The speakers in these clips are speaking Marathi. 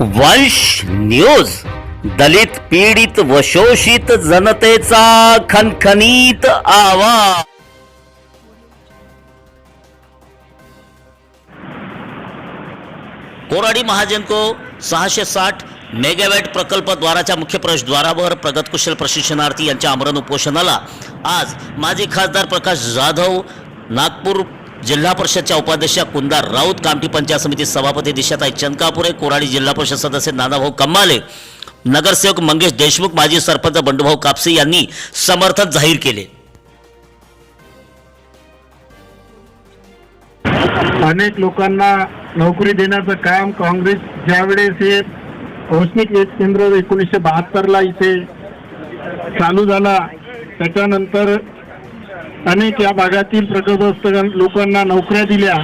वंश न्यूज. दलित पीडित व शोषित जनतेचा खनखनीत आवाज. कोराडी महाजनको सहाशे साठ मेगावॅट प्रकल्प द्वाराच्या मुख्य प्रवेशद्वारावर प्रगतकुशल प्रशिक्षणार्थी यांच्या आमरण उपोषणाला आज माजी खासदार प्रकाश जाधव नागपूर जिल्हा परिषदच्या उपाध्यक्षा कुंदार राऊत कामठी पंचायत समिती सभापती दिशाताई चंदकापुरे कोराडी जिल्हा परिषद सदस्य नानाभाऊ कम्माले नगरसेवक मंगेश देशमुख माजी सरपंच बंडूभाऊ कापसे यांनी समर्थन जाहीर केले. अनेक लोकांना नोकरी देण्याचं काम काँग्रेस ज्यावेळेस हे औष्णिक वीज केंद्र एकोणीसशे बहात्तरला इथे चालू झाला त्याच्यानंतर अनेक या भागातील प्रगतस्त लोकांना नोकऱ्या दिल्या.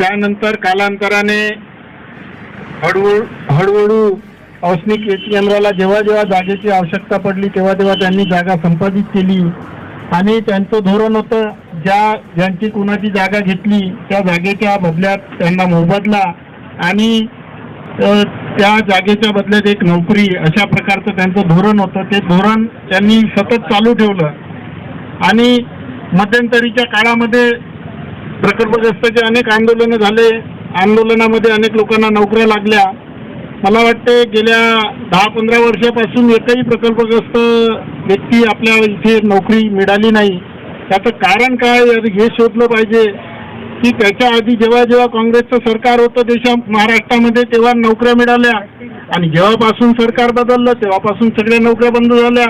त्यानंतर कालांतराने हळूहळू हळूहळू औष्णिक केंद्राला जेव्हा जेव्हा जागेची आवश्यकता पडली तेव्हा तेव्हा त्यांनी जागा संपादित केली. आणि त्यांचं धोरण होतं ज्या ज्यांची कुणाची जागा घेतली त्या जागेच्या बदल्यात त्यांना मोबदला आणि त्या जागेच्या बदल्यात एक नोकरी अशा प्रकारचं त्यांचं धोरण होतं. ते धोरण त्यांनी सतत चालू ठेवलं. आणि मध्यंतरीच्या काळामध्ये प्रकल्पग्रस्ताचे अनेक आंदोलनं झाले. आंदोलनामध्ये अनेक लोकांना नोकऱ्या लागल्या. मला वाटते गेल्या दहा पंधरा वर्षापासून एकही प्रकल्पग्रस्त व्यक्ती आपल्या इथे नोकरी मिळाली नाही. त्याचं कारण काय? हे शोधलं पाहिजे की त्याच्या आधी जेव्हा जेव्हा काँग्रेसचं सरकार होतं देशा महाराष्ट्रामध्ये तेव्हा नोकऱ्या मिळाल्या. आणि जेव्हापासून सरकार बदललं तेव्हापासून सगळ्या नोकऱ्या बंद झाल्या.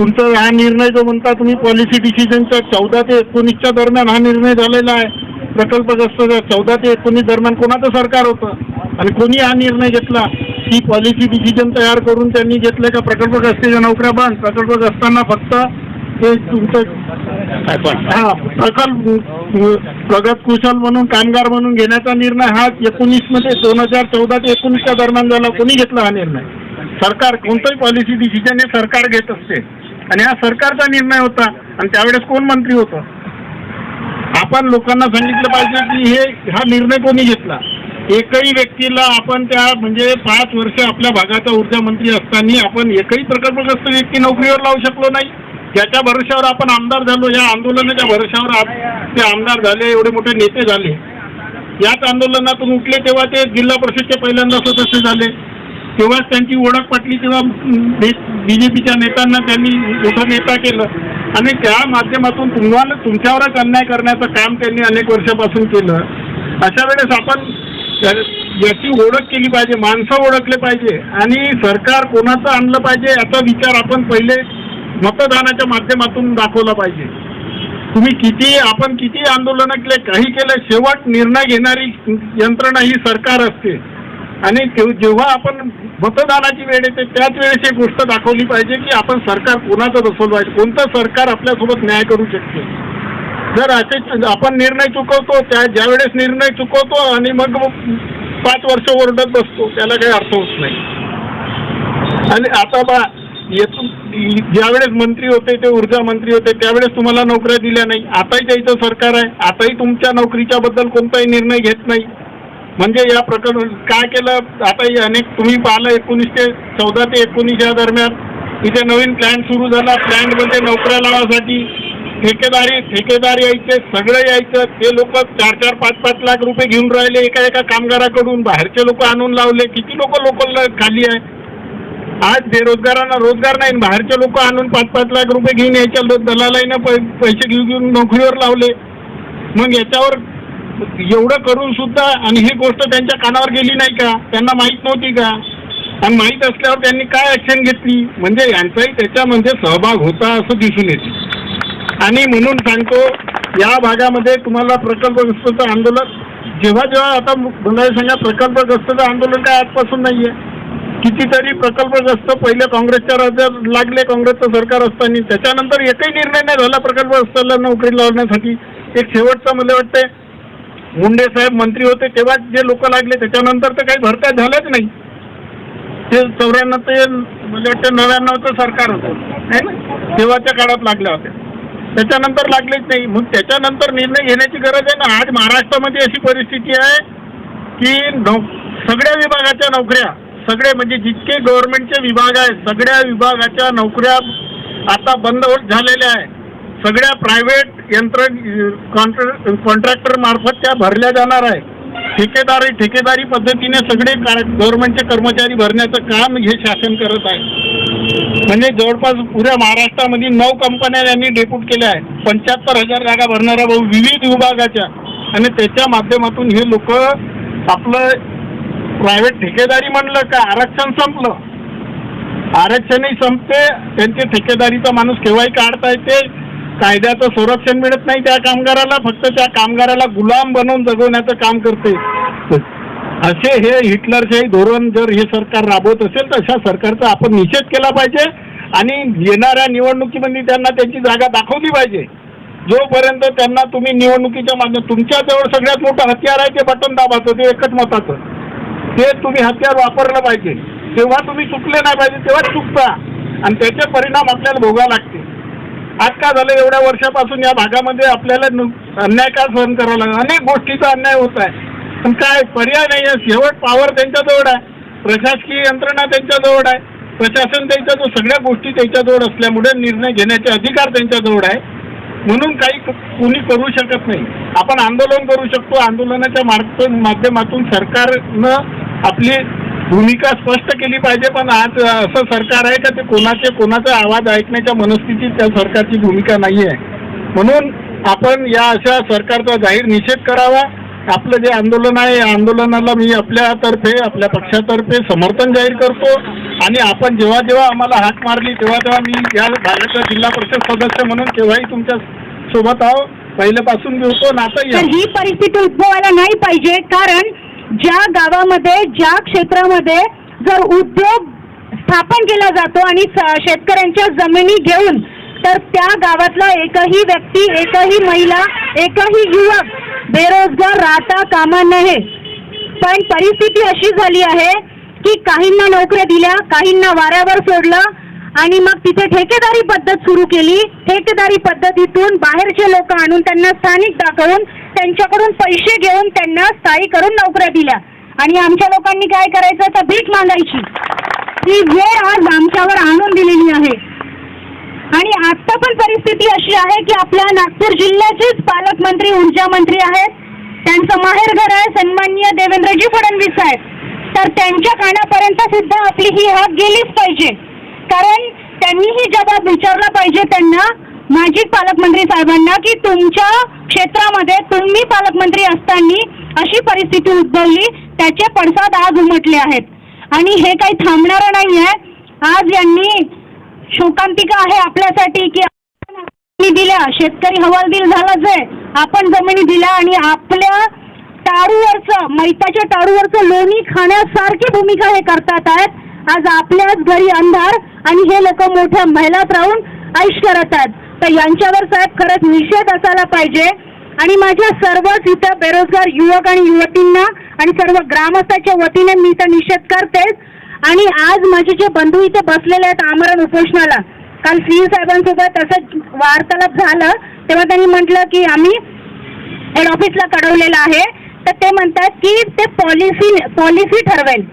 तुमचा हा निर्णय जो म्हणता तुम्ही पॉलिसी डिसिजनच्या चौदा ते एकोणीसच्या दरम्यान हा निर्णय झालेला आहे. प्रकल्पग्रस्त चौदा ते एकोणीस दरम्यान कोणाचं सरकार होतं? आणि कोणी हा निर्णय घेतला? ही पॉलिसी डिसिजन तयार करून त्यांनी घेतलं का प्रकल्पग्रस्ताच्या नोकऱ्या बंद? प्रकल्पग्रस्तांना फक्त हे तुमचं हा प्रकल्प प्रगत कुशल म्हणून कामगार म्हणून घेण्याचा निर्णय हा एकोणीसमध्ये दोन हजार चौदा ते एकोणीसच्या दरम्यान झाला. कोणी घेतला हा निर्णय? सरकार कोणतंही पॉलिसी डिसिजन हे सरकार घेत असते. आणि हा सरकारचा निर्णय होता आणि त्यावेळेस कोण मंत्री होतं? आपण लोकांना सांगितलं पाहिजे की हे हा निर्णय कोणी घेतला? एकही व्यक्तीला आपण त्या म्हणजे पाच वर्ष आपल्या भागाचा ऊर्जा मंत्री असताना आपण एकही प्रकल्पग्रस्त व्यक्ती नोकरीवर लावू शकलो नाही. ज्याच्या भरोश्यावर आपण आमदार झालो या आंदोलनाच्या भरोश्यावर आप- ते आमदार झाले एवढे मोठे नेते झाले. याच आंदोलनातून उठले तेव्हा ते जिल्हा परिषदचे पहिल्यांदा सदस्य झाले. तेव्हाच त्यांची ओळख पटली तेव्हा बीजेपीच्या नेत्यांना त्यांनी मोठं नेता केलं. आणि त्या माध्यमातून तुम्हाला तुमच्यावरच अन्याय करण्याचं काम त्यांनी अनेक वर्षापासून केलं. अशा वेळेस आपण याची ओळख केली पाहिजे माणसं ओळखले पाहिजे आणि सरकार कोणाचं आणलं पाहिजे याचा विचार आपण पहिले मतदानाच्या माध्यमातून दाखवला पाहिजे. तुम्ही किती आपण किती आंदोलनं केले काही केलं शेवट निर्णय घेणारी यंत्रणा ही सरकार असते. आणि जेव्हा आपण मतदानाची वेळ येते त्याच वेळेस एक गोष्ट दाखवली पाहिजे की आपण सरकार कोणाचं बसवलं पाहिजे कोणतं सरकार आपल्यासोबत न्याय करू शकते? जर असे आपण निर्णय चुकवतो त्या ज्या वेळेस निर्णय चुकवतो आणि मग पाच वर्ष ओरडत बसतो त्याला काही अर्थ होत नाही. आणि आता बा येथून ज्यावेळेस मंत्री होते ते ऊर्जा मंत्री होते त्यावेळेस तुम्हाला नोकऱ्या दिल्या नाही. आताही त्याचं सरकार आहे. आताही तुमच्या नोकरीच्या बद्दल कोणताही निर्णय घेत नाही. म्हणजे या प्रकरण काय केलं? आता अनेक तुम्ही पाहिलं एकोणीस ते चौदा ते एकोणीस या दरम्यान इथे नवीन प्लॅन्ट सुरू झाला. प्लॅनमध्ये म्हणजे नोकऱ्या लावासाठी ठेकेदारी ठेकेदार यायचे सगळं यायचं. ते लोक चार चार पाच पाच लाख रुपये घेऊन राहिले एका एका कामगाराकडून. बाहेरचे लोक आणून लावले. किती लोक लोकल खाली आहे? आज बेरोजगारांना रोजगार नाही. बाहेरचे लोक आणून पाच पाच लाख रुपये घेऊन यायच्या दलालाईनं पैसे घेऊन घेऊन नोकरीवर लावले. मग याच्यावर एवढं करून सुद्धा आणि ही गोष्ट त्यांच्या कानावर गेली नाही का? त्यांना माहीत नव्हती का? आणि माहीत असल्यावर त्यांनी काय ऍक्शन घेतली? म्हणजे यांचाही त्याच्यामध्ये सहभाग होता असं दिसून येते. आणि म्हणून सांगतो या भागामध्ये तुम्हाला प्रकल्पग्रस्तचं आंदोलन जेव्हा जेव्हा आता मला हे सांगा प्रकल्पग्रस्ताचं आंदोलन काय आजपासून नाहीये. कितीतरी प्रकल्पग्रस्त पहिले काँग्रेसच्या राज्यात लागले काँग्रेसचं सरकार असताना. त्याच्यानंतर एकही निर्णय नाही झाला प्रकल्पग्रस्ताला नोकरी लावण्यासाठी. एक शेवटचा मला वाटतं मुंडे साहेब मंत्री होते तेव्हा जे लोक लागले त्याच्यानंतर तर काही भरत्या झाल्याच नाही. ते चौऱ्याण्णव ते म्हणजे वाटतं नव्याण्णवचं सरकार होतं है ना? तेव्हाच्या काळात लागल्या होत्या. त्याच्यानंतर लागलेच नाही. मग त्याच्यानंतर निर्णय घेण्याची गरज आहे ना? आज महाराष्ट्रामध्ये अशी परिस्थिती आहे की नौ सगळ्या विभागाच्या नोकऱ्या सगळे म्हणजे जितके गव्हर्नमेंटचे विभाग आहेत सगळ्या विभागाच्या नोकऱ्या आता बंद होत झालेल्या आहे सगळ्या प्रायव्हेट यंत्र कॉन्ट्रॅक्टर मार्फत त्या भरल्या जाणार आहे ठेकेदारी ठेकेदारी पद्धतीने सगळे गव्हर्नमेंटचे कर्मचारी भरण्याचं काम हे शासन करत आहे. म्हणजे जवळपास पुऱ्या महाराष्ट्रामध्ये नऊ कंपन्या यांनी डेपूट केल्या आहेत. पंच्याहत्तर हजार जागा भरणाऱ्या भाऊ विविध विभागाच्या. आणि त्याच्या माध्यमातून हे लोक आपलं प्रायव्हेट ठेकेदारी म्हणलं का आरक्षण संपलं. आरक्षणही संपते त्यांचे ठेकेदारीचा माणूस केव्हाही काढता येते कायद्याचं संरक्षण मिळत नाही त्या कामगाराला फक्त त्या कामगाराला गुलाम बनवून जगवण्याचं काम करते. असे हे हिटलरचे धोरण जर हे सरकार राबवत असेल तर अशा सरकारचा आपण निषेध केला पाहिजे आणि येणाऱ्या निवडणुकीमध्ये त्यांना त्यांची जागा दाखवली पाहिजे. जोपर्यंत त्यांना तुम्ही निवडणुकीच्या माध्यम तुमच्याजवळ सगळ्यात मोठं हत्यार आहे ते बटन दाबाचं ते एकच मताचं. ते तुम्ही हत्यार वापरलं पाहिजे. तेव्हा तुम्ही चुकले नाही पाहिजे तेव्हा चुकता. आणि त्याचे परिणाम आपल्याला भोगावे लागते आज का झालं? एवढ्या वर्षापासून या भागामध्ये आपल्याला नु- अन्याय का सहन करावा लागला अनेक गोष्टीचा अन्याय होत आहे. पण काय पर्याय नाही आहे. शेवट पॉवर त्यांच्याजवळ आहे. प्रशासकीय यंत्रणा त्यांच्याजवळ आहे. प्रशासन त्यांच्याजवळ सगळ्या गोष्टी त्यांच्याजवळ असल्यामुळे निर्णय घेण्याचे अधिकार त्यांच्याजवळ आहे. म्हणून काही कुणी कोणी करू शकत नाही. आपण आंदोलन करू शकतो. आंदोलनाच्या माध्यमातून सरकारनं आपली भूमिका स्पष्ट केली पाहिजे पण आज असं सरकार आहे का ते कोणाचे कोणाचा आवाज ऐकण्याच्या मनस्थितीत त्या सरकारची भूमिका नाही आहे म्हणून आपण या अशा सरकारचा जाहीर निषेध करावा. आपलं जे आंदोलन आहे या आंदोलनाला मी आपल्यातर्फे आपल्या पक्षातर्फे समर्थन जाहीर करतो. आणि आपण जेव्हा जेव्हा आम्हाला हाक मारली तेव्हा तेव्हा मी या भागाचा जिल्हा परिषद सदस्य म्हणून केव्हाही तुमच्यासोबत आहो. पहिल्यापासून तर आहे. ही परिस्थिती उद्भवायला नाही पाहिजे कारण ज्या गावामध्ये ज्या क्षेत्रामध्ये जर उद्योग स्थापन केला जातो आणि शेतकऱ्यांच्या जमिनी घेऊन तर त्या गावातला एकही व्यक्ती एकही महिला एकही युवक बेरोजगार राहता कामा नये. पण परिस्थिती अशी झाली आहे की काहींना नोकऱ्या दिल्या काहींना वाऱ्यावर सोडलं आणि मग तिथे ठेकेदारी पद्धत सुरू केली. ठेकेदारी पद्धतीतून बाहेरचे लोक आणून त्यांना स्थानिक दाखवून त्यांच्याकडून पैसे घेऊन त्यांना स्थायी करून नोकऱ्या दिल्या. आणि आमच्या लोकांनी काय करायचं? तर भीक मागायची. ही वेळ आज आमच्यावर आणून दिलेली आहे. आणि आता पण परिस्थिती अशी आहे की आपल्या नागपूर जिल्ह्याचेच पालकमंत्री ऊर्जा मंत्री आहेत. त्यांचं माहेर घर आहे सन्माननीय देवेंद्रजी फडणवीस साहेब. तर त्यांच्या कानापर्यंत सुद्धा आपली ही हाक गेलीच पाहिजे. कारण त्यांनीही जबाब विचारला पाहिजे त्यांना माजी पालकमंत्री साहेबांना की तुमच्या क्षेत्रामध्ये तुम्ही पालकमंत्री असताना अशी परिस्थिती उद्भवली त्याचे पडसाद आज उमटले आहेत. आणि हे काही थांबणारं नाही आहे आज यांनी शोकांतिका आहे आपल्यासाठी की आपण दिल्या. शेतकरी हवालदिल झालाच आहे आपण जमिनी दिल्या आणि आपल्या टाळूवरचं मैताच्या टाळूवरचं लोणी खाण्यासारखी भूमिका हे करतात आहेत. आज आपल्याच घरी अंधार आणि हे लोक मोठ्या महिलात राहून ऐश करत आहेत. तर यांच्यावर साहेब खरंच निषेध असायला पाहिजे. आणि माझ्या सर्वच इथं बेरोजगार युवक आणि युवतींना आणि सर्व ग्रामस्थाच्या वतीने मी तर निषेध करतेच. आणि आज माझे जे बंधू इथे बसलेले आहेत आमरण उपोषणाला काल सी साहेबांसोबत असं वार्तालाप झालं तेव्हा त्यांनी म्हटलं की आम्ही हेड ऑफिसला कळवलेलं आहे. तर ते म्हणतात की ते पॉलिसी पॉलिसी ठरवेल.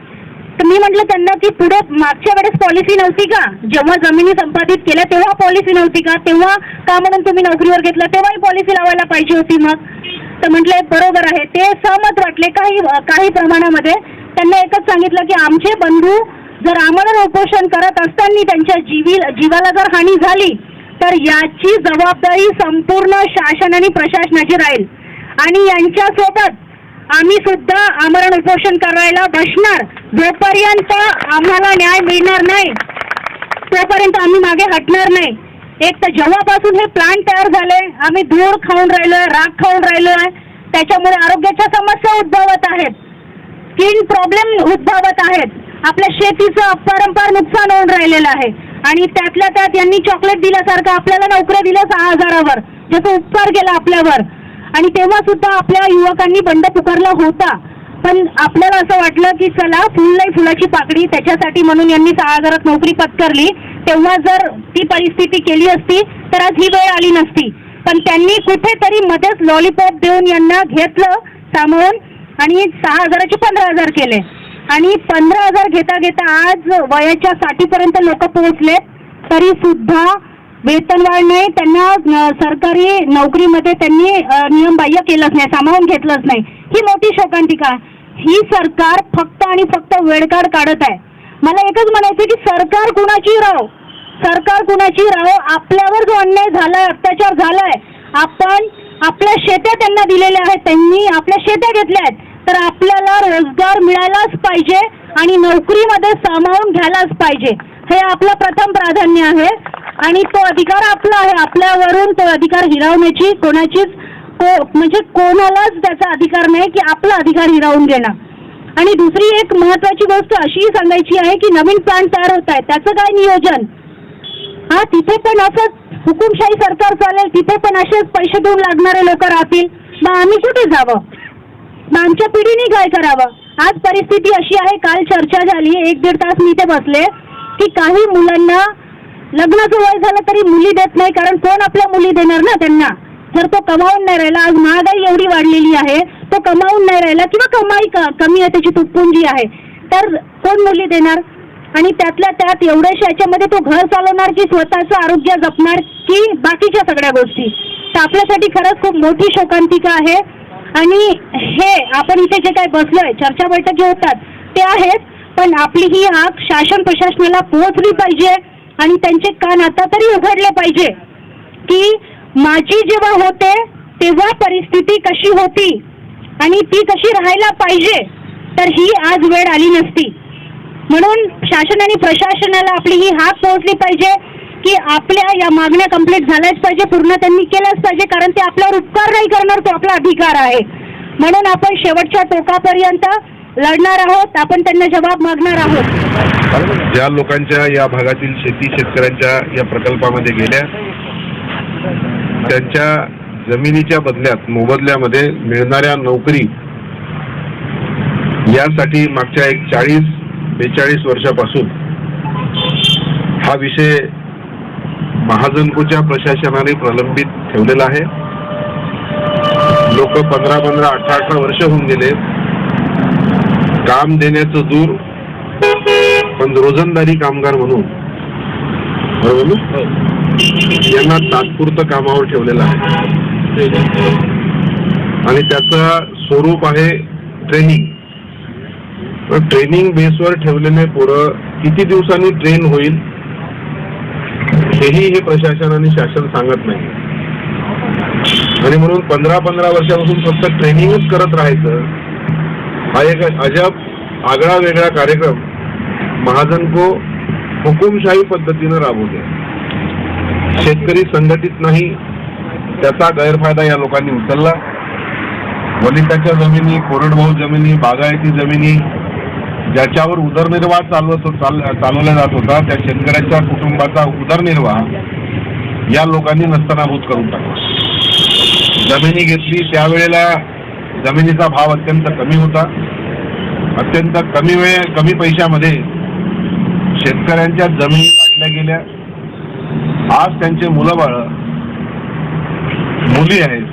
तर मी म्हटलं त्यांना की पुढे मागच्या वेळेस पॉलिसी नव्हती का? जेव्हा जमिनी संपादित केल्या तेव्हा पॉलिसी नव्हती का? तेव्हा का म्हणून तुम्ही नोकरीवर घेतलं? तेव्हाही पॉलिसी लावायला पाहिजे होती मग. तर म्हटलं बरोबर आहे. ते सहमत वाटले काही काही प्रमाणामध्ये. त्यांना एकच सांगितलं की आमचे बंधू जर आम्हाला उपोषण करत असताना त्यांच्या जीवी जीवाला जर हानी झाली तर याची जबाबदारी संपूर्ण शासन आणि प्रशासनाची राहील. आणि यांच्यासोबत आम्ही सुद्धा आमरण उपोषण करायला बसणार. जोपर्यंत आम्हाला न्याय मिळणार नाही तोपर्यंत आम्ही मागे हटणार नाही. एक तर जेव्हापासून हे प्लांट तयार झाले आम्ही धूळ खाऊन राहिलोय राग खाऊन राहिलोय त्याच्यामुळे आरोग्याच्या समस्या उद्भवत आहेत. स्किन प्रॉब्लेम उद्भवत आहेत. आपल्या शेतीचं अपरंपार नुकसान होऊन राहिलेलं आहे. आणि त्यातल्या त्यात यांनी चॉकलेट दिल्यासारखं आपल्याला नोकऱ्या दिल्या सहा हजारावर ज्याचा उपकार केला आपल्यावर. आणि तेव्हा सुद्धा आपल्या युवकांनी बंड पुकारला होता. पण आपल्याला असं वाटलं की चला फुल नाही फुलाची पाकडी त्याच्यासाठी म्हणून यांनी सहा हजारात नोकरी पत्करली. तेव्हा जर ती परिस्थिती केली असती तर आज ही वेळ आली नसती. पण त्यांनी कुठेतरी मध्येच लॉलीपॉप देऊन यांना घेतलं सामावून आणि सहा हजाराचे पंधरा हजार केले. आणि पंधरा हजार घेता घेता आज वयाच्या साठीपर्यंत लोक पोहोचले तरी सुद्धा वेतनवाढ नाही. त्यांना सरकारी नोकरीमध्ये त्यांनी नियमबाह्य केलंच नाही सामावून घेतलंच नाही. ही मोठी शोकांतिका ही सरकार फक्त आणि फक्त वेळकाड काढत आहे. मला एकच म्हणायचं की सरकार कुणाची राव? सरकार कुणाची राव? आपल्यावर जो अन्याय झालाय अत्याचार झालाय आपण आपल्या शेत्या त्यांना दिलेल्या आहेत. त्यांनी आपल्या शेत्या घेतल्या आहेत. तर आपल्याला रोजगार मिळायलाच पाहिजे आणि नोकरीमध्ये सामावून घ्यायलाच पाहिजे. हे आपलं प्रथम प्राधान्य आहे. आणि तो अधिकार आपला आहे. आपल्यावरून तो अधिकार हिरावण्याची कोणाचीच म्हणजे कोणालाच त्याचा अधिकार नाही की आपला अधिकार हिरावून घेणं. आणि दुसरी एक महत्वाची गोष्ट अशीही सांगायची आहे की नवीन प्लांट तयार होत आहे त्याचं काय नियोजन? हा तिथे पण असंच हुकुमशाही सरकार चालेल तिथे पण असेच पैसे देऊन लागणारे लोक राहतील. मग आम्ही कुठे जावं? मग आमच्या पिढीने काय करावं? आज परिस्थिती अशी आहे काल चर्चा झाली एक दीड तास मी इथे बसले की काही मुलांना लग्नाचं वय झालं तरी मुली देत नाही कारण कोण आपल्या मुली देणार ना त्यांना? जर तो कमावून नाही राहिला आज महागाई एवढी वाढलेली आहे तो कमावून नाही राहिला किंवा कमाई कमी आहे त्याची तुटपुंजी आहे तर कोण मुली देणार? आणि त्यातल्या त्यात एवढ्याशा याच्यामध्ये तो घर चालवणार की स्वतःचं आरोग्य जपणार की बाकीच्या सगळ्या गोष्टी? तर आपल्यासाठी खरंच खूप मोठी शोकांतिका आहे. आणि हे आपण इथे जे काय बसलोय चर्चा बैठकी होतात ते आहेत पण आपली ही आग शासन प्रशासनाला पोहोचली पाहिजे आणि त्यांचे कान आता तरी उघडले पाहिजे की माझी जेव्हा होते तेव्हा परिस्थिती कशी होती आणि ती कशी राहायला पाहिजे तर ही आज वेळ आली नसती. म्हणून शासन आणि प्रशासनाला आपली ही हाक पोहोचली पाहिजे की आपल्या या मागण्या कंप्लीट झाल्याच पाहिजे पूर्ण त्यांनी केल्याच पाहिजे कारण ते आपल्यावर उपकार नाही करणार तो आपला अधिकार आहे. म्हणून आपण शेवटच्या टोकापर्यंत लढणार आहोत आपण त्यांना जबाब मागणार आहोत. ज्या लोकांच्या या भागातील शेती शेतकऱ्यांच्या या प्रकल्पामध्ये गेल्या त्यांच्या जमिनीच्या बदल्यात मोबदल्यामध्ये मिळणाऱ्या नोकरी यासाठी मागच्या एक चाळीस बेचाळीस वर्षापासून हा विषय महाजनकोच्या प्रशासनाने प्रलंबित ठेवलेला आहे. लोक पंधरा पंधरा अठरा अठरा वर्ष होऊन गेले. काम देण्याचं दूर पण रोजंदारी कामगार म्हणून. बरोबर यांना तात्पुरतं कामावर ठेवलेलं आहे. आणि त्याचं स्वरूप आहे ट्रेनिंग ट्रेनिंग बेसवर ठेवलेले पोरं किती दिवसांनी ट्रेन होईल हेही हे प्रशासन आणि शासन सांगत नाही. आणि म्हणून पंधरा पंधरा वर्षापासून फक्त ट्रेनिंगच करत राहायचं हा एक अजब आगळा वेगळा कार्यक्रम महाजन को हुकुमशाही पद्धतीनं राबवते शेतकरी संघटित नाही त्याचा गैरफायदा या लोकांनी उचलला. वलिताच्या जमिनी कोरडभाऊ जमिनी बागायती जमिनी ज्याच्यावर उदरनिर्वाह चालवत चाल चालवला जात होता त्या शेतकऱ्याच्या कुटुंबाचा उदरनिर्वाह या लोकांनी नस्तनाभूत करून टाकला. जमिनी घेतली त्यावेळेला जमिनीचा भाव अत्यंत कमी होता. अत्यंत कमी वेळ कमी पैशामध्ये शेतकऱ्यांच्या जमिनी काढल्या गेल्या. आज त्यांचे मुलं बाळ मुली आहेत.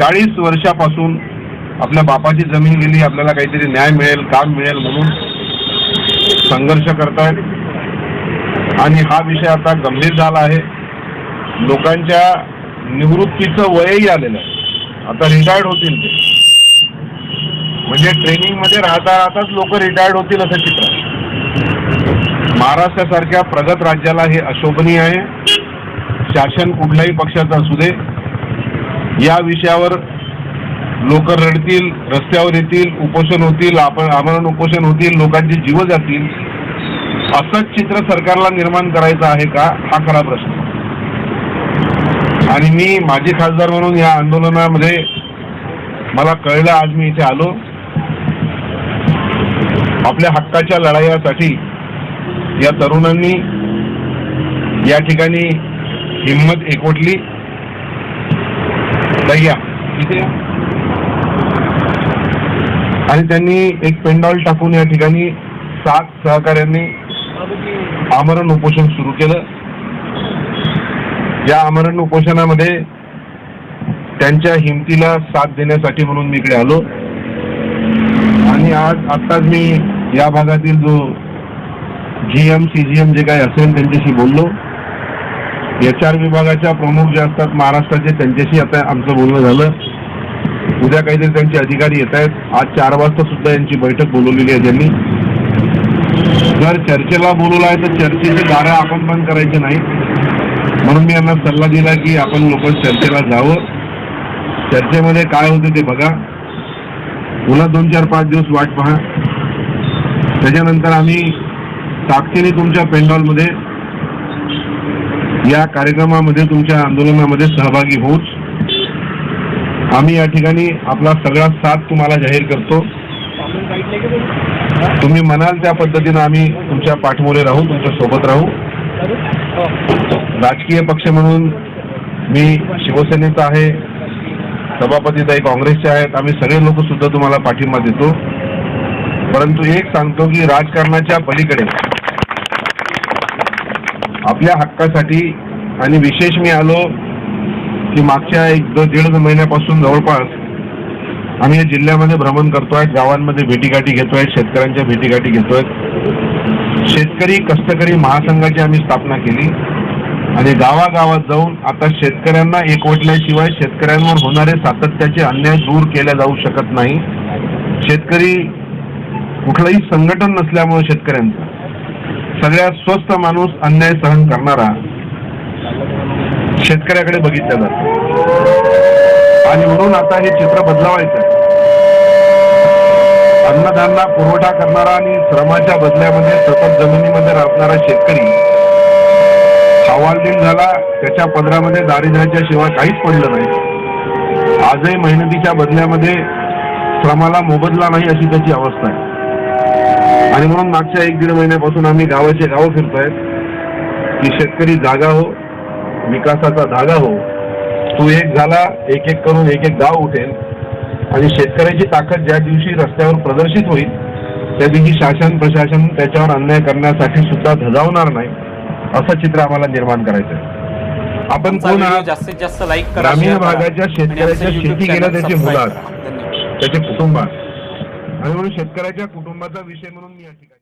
चाळीस वर्षापासून आपल्या बापाची जमीन गेली आपल्याला काहीतरी न्याय मिळेल काम मिळेल म्हणून संघर्ष करतायत. आणि हा विषय आता गंभीर झाला आहे. लोकांच्या निवृत्तीचं वयही आलेलं आहे. आता रिटायर्ड होतील ते. म्हणजे ट्रेनिंगमध्ये राहता राहताच लोक रिटायर्ड होतील असं चित्र महाराष्ट्रासारख्या प्रगत राज्याला हे अशोभनीय आहे. शासन कुठल्याही पक्षाचं असू दे या विषयावर लोक रडतील रस्त्यावर येतील उपोषण होतील आपण आमरण उपोषण होतील लोकांचे जीव जातील असंच चित्र सरकारला निर्माण करायचं आहे का? हा खरा प्रश्न. आणि मी माजी खासदार म्हणून या आंदोलनामध्ये मला कळलं आज मी इथे आलो. आपल्या हक्काच्या लढाईसाठी या तरुणांनी या ठिकाणी हिंमत एकवटली. ताई या इथे. या. आणि त्यांनी एक पेंडॉल टाकून या ठिकाणी सात सहकाऱ्यांनी आमरण उपोषण सुरू केलं. या आमरण उपोषणामध्ये त्यांच्या हिमतीला साथ देण्यासाठी म्हणून मी इकडे आलो. आणि आज आत्ताच मी या भागातील जो G M C G M जे काही असेल त्यांच्याशी बोललो. एच आर विभागाच्या प्रमुख जे असतात महाराष्ट्राचे त्यांच्याशी आता आमचं बोलणं झालं. उद्या काहीतरी त्यांचे अधिकारी येत आहेत. आज चार वाजता सुद्धा यांची बैठक बोलवलेली आहे त्यांनी. जर चर्चेला बोलवलं आहे तर चर्चेची दारं आपण बंद करायची नाही म्हणून मी यांना सल्ला दिला की आपण लोक चर्चेला जावं. चर्चेमध्ये काय होते ते बघा. पुन्हा दोन चार पाच दिवस वाट पहा. त्याच्यानंतर आम्ही ताकदीने तुमच्या पेंडॉलमध्ये या कार्यक्रमामध्ये तुमच्या आंदोलनामध्ये सहभागी होऊच. आम्ही या ठिकाणी आपला सगळा साथ तुम्हाला जाहीर करतो. तुम्ही म्हणाल त्या पद्धतीनं आम्ही तुमच्या पाठमोरे राहू तुमच्यासोबत राहू. राजकीय पक्ष म्हणून मी शिवसेनेचा आहे सभापतीताई काँग्रेसचे आहेत आम्ही सगळे लोक सुद्धा तुम्हाला पाठिंबा देतो. परंतु एक सांगतो की राजकारणाच्या पलीकडे आपल्या हक्कासाठी. आणि विशेष मी आलो की मागच्या एक दोन दीड महिन्यापासून जवळपास आम्ही या जिल्ह्यामध्ये भ्रमण करतोय गावांमध्ये भेटीगाठी घेतोय शेतकऱ्यांच्या भेटीगाठी घेतोय. शेतकरी कष्टकरी महासंघाची आम्ही स्थापना केली. आणि गावागावात जाऊन आता शेतकऱ्यांना एकवटल्याशिवाय शेतकऱ्यांवर होणारे सातत्याचे अन्याय दूर केल्या जाऊ शकत नाही. शेतकरी कुठलंही संघटन नसल्यामुळे शेतकऱ्यांचं. सगळ्यात स्वस्त माणूस अन्याय सहन करणारा शेतकऱ्याकडे बघितला जातो. आणि म्हणून आता हे चित्र बदलावायचं अन्नधान्य पुरवठा करणारा आणि श्रमाच्या बदल्यामध्ये सतत जमिनीमध्ये राबणारा शेतकरी हवालदिल झाला त्याच्या पदरामध्ये दारिद्र्याच्या शिवाय काहीच पडलं नाही. आजही मेहनतीच्या बदल्यामध्ये श्रमाला मोबदला नाही अशी त्याची अवस्था आहे. आणि म्हणून मागच्या एक दीड महिन्यापासून आम्ही गावाचे गाव फिरतोय. की शेतकरी जागा हो विकासाचा धागा हो. तू एक झाला एक एक करून एक एक गाव उठेल. आणि शेतकऱ्याची ताकद ज्या दिवशी रस्त्यावर प्रदर्शित होईल त्या दिवशी शासन प्रशासन त्याच्यावर अन्याय करण्यासाठी सुद्धा धजावणार नाही असं चित्र आम्हाला निर्माण करायचं आहे आपण कोण जास्तीत जास्त लाईक ग्रामीण. भागाच्या शेतकऱ्याच्या शेती channel त्याची subscribe मुलं करा. धन्यवाद. त्याचे कुटुंब आणि शेतकऱ्याच्या कुटुंबाचा विषय म्हणून मी या ठिकाणी